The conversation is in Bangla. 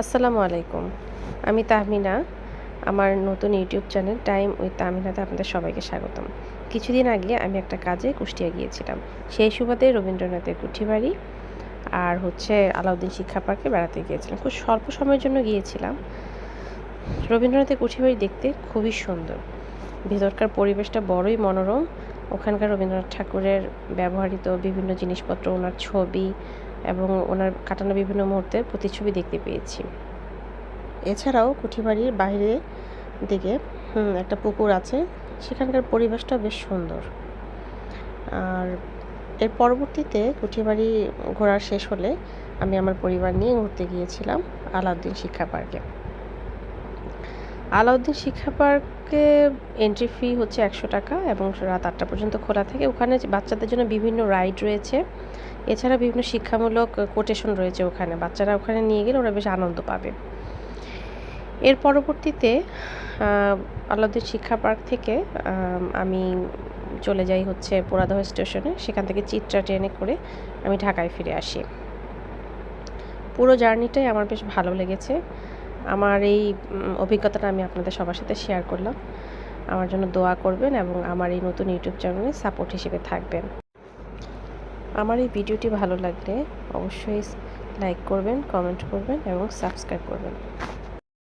আসসালামু আলাইকুম। আমি তাহমিনা। আমার নতুন ইউটিউব চ্যানেল টাইম উইথ তাহমিনাতে আপনাদের সবাইকে স্বাগতম। কিছুদিন আগে আমি একটা কাজে কুষ্টিয়া গিয়েছিলাম। সেই সুবাদে রবীন্দ্রনাথের কুঠিবাড়ি আর হচ্ছে আলাউদ্দিন শিক্ষা পার্কে বেড়াতে গিয়েছিলাম। খুব স্বল্প সময়ের জন্য গিয়েছিলাম। রবীন্দ্রনাথের কুঠিবাড়ি দেখতে খুবই সুন্দর। ভেতরকার পরিবেশটা বড়ই মনোরম। ওখানকার রবীন্দ্রনাথ ঠাকুরের ব্যবহৃত বিভিন্ন জিনিসপত্র, ওনার ছবি এবং ওনার কাটানো বিভিন্ন মুহূর্তের প্রতিচ্ছবি দেখতে পেয়েছি। এছাড়াও কুঠিবাড়ির বাইরে দিকে একটা পুকুর আছে। সেখানকার পরিবেশটা বেশ সুন্দর। আর এর পরবর্তীতে কুঠিবাড়ি ঘোরা শেষ হলে আমি আমার পরিবার নিয়ে ঘুরতে গিয়েছিলাম আলাউদ্দিন শিক্ষা পার্কে। আলাউদ্দিন শিক্ষা পার্কে এন্ট্রি ফি হচ্ছে একশো টাকা এবং রাত আটটা পর্যন্ত খোলা থাকে। ওখানে বাচ্চাদের জন্য বিভিন্ন রাইড রয়েছে। এছাড়া বিভিন্ন শিক্ষামূলক কোটেশন রয়েছে ওখানে। বাচ্চারা ওখানে নিয়ে গেলে ওরা বেশ আনন্দ পাবে। এর পরবর্তীতে আলাউদ্দিন শিক্ষা পার্ক থেকে, আমি চলে যাই হচ্ছে পোড়াদহ স্টেশনে। সেখান থেকে চিত্রা ট্রেনে করে আমি ঢাকায় ফিরে আসি। পুরো জার্নিটাই আমার বেশ ভালো লেগেছে। আমার এই অভিজ্ঞতাটা আমি আপনাদের সবার সাথে শেয়ার করলাম। আমার জন্য দোয়া করবেন এবং আমার এই নতুন ইউটিউব চ্যানেলে সাপোর্ট হিসেবে থাকবেন। আমার এই ভিডিওটি ভালো লাগলে অবশ্যই লাইক করবেন কমেন্ট করবেন এবং সাবস্ক্রাইব করবেন।